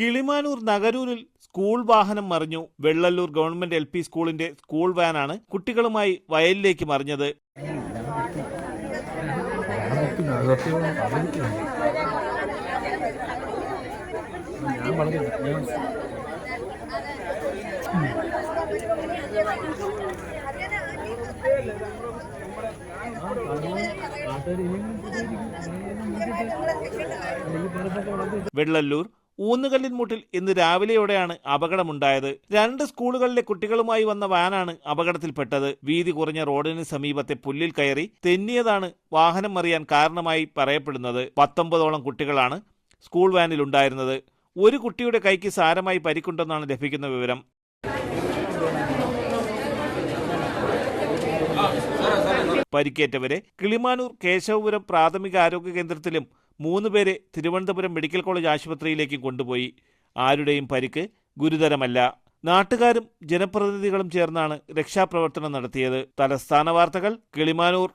Kilimanoor നഗരൂരിൽ school വാഹനം മറിഞ്ഞു. Vellalloor government L P സ്കൂളിന്റെ സ്കൂൾ വാനാണ് കുട്ടികളുമായി വയലിലേക്ക് മറിഞ്ഞത്. വെള്ളല്ലൂർ ഊന്നുകല്ലിൻമുട്ടിൽ ഇന്ന് രാവിലെയോടെയാണ് അപകടമുണ്ടായത്. രണ്ട് സ്കൂളുകളിലെ കുട്ടികളുമായി വന്ന വാനാണ് അപകടത്തിൽപ്പെട്ടത്. വീതി കുറഞ്ഞ റോഡിന് സമീപത്തെ പുല്ലിൽ കയറി തെന്നിയതാണ് വാഹനം മറിയാൻ കാരണമായി പറയപ്പെടുന്നത്. പത്തൊമ്പതോളം കുട്ടികളാണ് സ്കൂൾ വാനിൽ ഉണ്ടായിരുന്നത് ഒരു കുട്ടിയുടെ കൈക്ക് സാരമായി പരിക്കുണ്ടെന്നാണ് ലഭിക്കുന്ന വിവരം. പരിക്കേറ്റവരെ കിളിമാനൂർ കേശവപുരം പ്രാഥമിക ആരോഗ്യ കേന്ദ്രത്തിലും മൂന്ന് പേരെ തിരുവനന്തപുരം മെഡിക്കൽ കോളേജ് ആശുപത്രിയിലേക്ക് കൊണ്ടുപോയി. ആരുടെയും പരിക്ക് ഗുരുതരമല്ല. നാട്ടുകാരും ജനപ്രതിനിധികളും ചേർന്നാണ് രക്ഷാപ്രവർത്തനം നടത്തിയത്. തലസ്ഥാന വാർത്തകൾ കിളിമാനൂർ.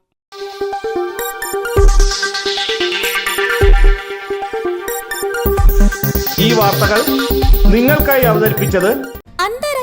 ഈ വാർത്തകൾ നിങ്ങൾക്കായി അവതരിപ്പിച്ചത്